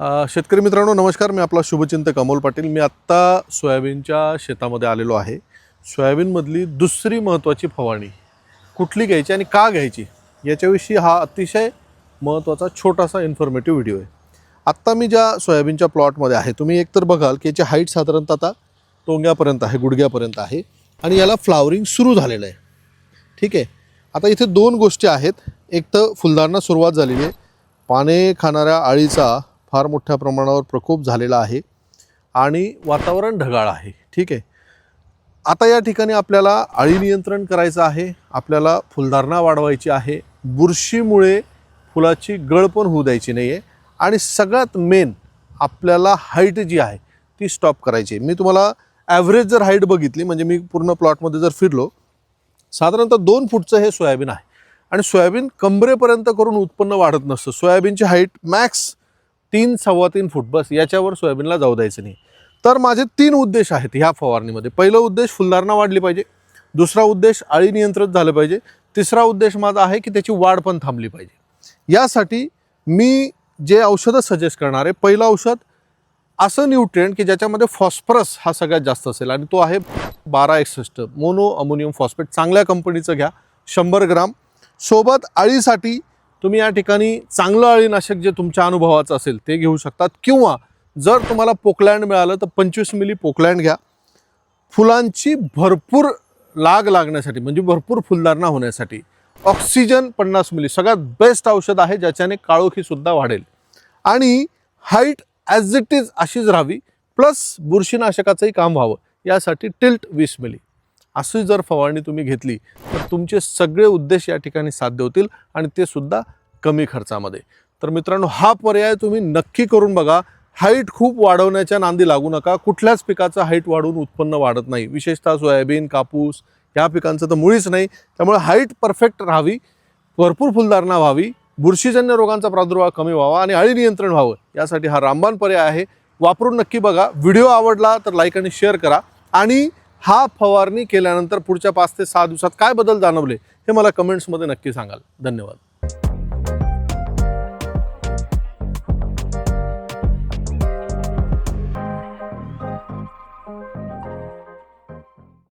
शेतकरी मित्रांनो नमस्कार. मी आपला शुभचिंतक अमोल पाटील. मी आत्ता सोयाबीनच्या शेतामध्ये आलेलो आहे. सोयाबीनमधली दुसरी महत्त्वाची फवारणी कुठली घ्यायची आणि का घ्यायची याच्याविषयी हा अतिशय महत्त्वाचा छोटासा इन्फॉर्मेटिव्ह व्हिडिओ आहे. आत्ता मी ज्या सोयाबीनच्या प्लॉटमध्ये आहे तुम्ही एकतर बघाल की याची हाईट साधारणतः आता टोंग्यापर्यंत आहे गुडघ्यापर्यंत आहे आणि याला फ्लावरिंग सुरू झालेलं आहे. ठीक आहे? आता इथे दोन गोष्टी आहेत. एक तर फुलदारांना सुरुवात झालेली आहे. पाने खाणाऱ्या आळीचा फार मोठ्या प्रमाणावर प्रकोप झालेला आहे आणि वातावरण ढगाळ आहे. ठीक आहे? आता या ठिकाणी आपल्याला अळी नियंत्रण करायचं आहे आपल्याला फुलधारणा वाढवायची आहे बुरशीमुळे फुलाची गळ पण होऊ द्यायची नाही आहे आणि सगळ्यात मेन आपल्याला हाईट जी आहे ती स्टॉप करायची आहे. मी तुम्हाला ॲव्हरेज जर हाईट बघितली म्हणजे मी पूर्ण प्लॉटमध्ये जर फिरलो साधारणतः दोन फूटचं हे सोयाबीन आहे. आणि सोयाबीन कंबरेपर्यंत करून उत्पन्न वाढत नसतं. सोयाबीनची हाईट मॅक्स तीन सव्वा तीन फूट बस याच्यावर सोयाबीनला जाऊ द्यायचं नाही. तर माझे तीन उद्देश आहेत ह्या फवारणीमध्ये. पहिला उद्देश फुलधारणा वाढली पाहिजे. दुसरा उद्देश आळी नियंत्रित झालं पाहिजे. तिसरा उद्देश माझा आहे की त्याची वाढ पण थांबली पाहिजे. यासाठी मी जे औषधं सजेस्ट करणार आहे पहिलं औषध असं न्यूट्रिएंट की ज्याच्यामध्ये फॉस्फरस हा सगळ्यात जास्त असेल आणि तो आहे बारा एकसष्ट. मोनो अमोनियम फॉस्फेट चांगल्या कंपनीचं घ्या. शंभर ग्राम. सोबत आळीसाठी तुम्ही या ठिकाणी चांगलं अळीनाशक जे तुमच्या अनुभवाचं असेल ते घेऊ शकतात. किंवा जर तुम्हाला पोकलँड मिळालं तर पंचवीस मिली पोकलँड घ्या. फुलांची भरपूर लाग लागण्यासाठी म्हणजे भरपूर फुलधारणा होण्यासाठी ऑक्सिजन पन्नास मिली सगळ्यात बेस्ट औषध आहे ज्याच्याने काळोखीसुद्धा वाढेल. आणि हाईट ॲज इट इज अशीच राहावी प्लस बुरशीनाशकाचंही काम व्हावं यासाठी टिल्ट वीस मिली. अशी जर फवारणी तुम्ही घेतली तर तुमचे सगळे उद्देश या ठिकाणी साध्य होतील आणि ते सुद्धा कमी खर्चामध्ये. तर मित्रांनो हा पर्याय तुम्ही नक्की करून बघा. हाईट खूप वाढवण्याच्या नांदी लागू नका. कुठल्याच पिकाचं हाईट वाढवून उत्पन्न वाढत नाही. विशेषतः सोयाबीन कापूस या पिकांचं तर मुळीच नाही. त्यामुळे हाईट परफेक्ट राहावी भरपूर फुलधारणा व्हावी बुरशीजन्य रोगांचा प्रादुर्भाव कमी व्हावा आणि अळी नियंत्रण व्हावं. यासाठी हा रामबाण पर्याय आहे. वापरून नक्की बघा. व्हिडिओ आवडला तर लाईक आणि शेअर करा. आणि हा फवारणी केल्यानंतर पुढच्या पाच ते सहा दिवसात काय बदल जाणवले हे मला कमेंट्समध्ये नक्की सांगाल. धन्यवाद.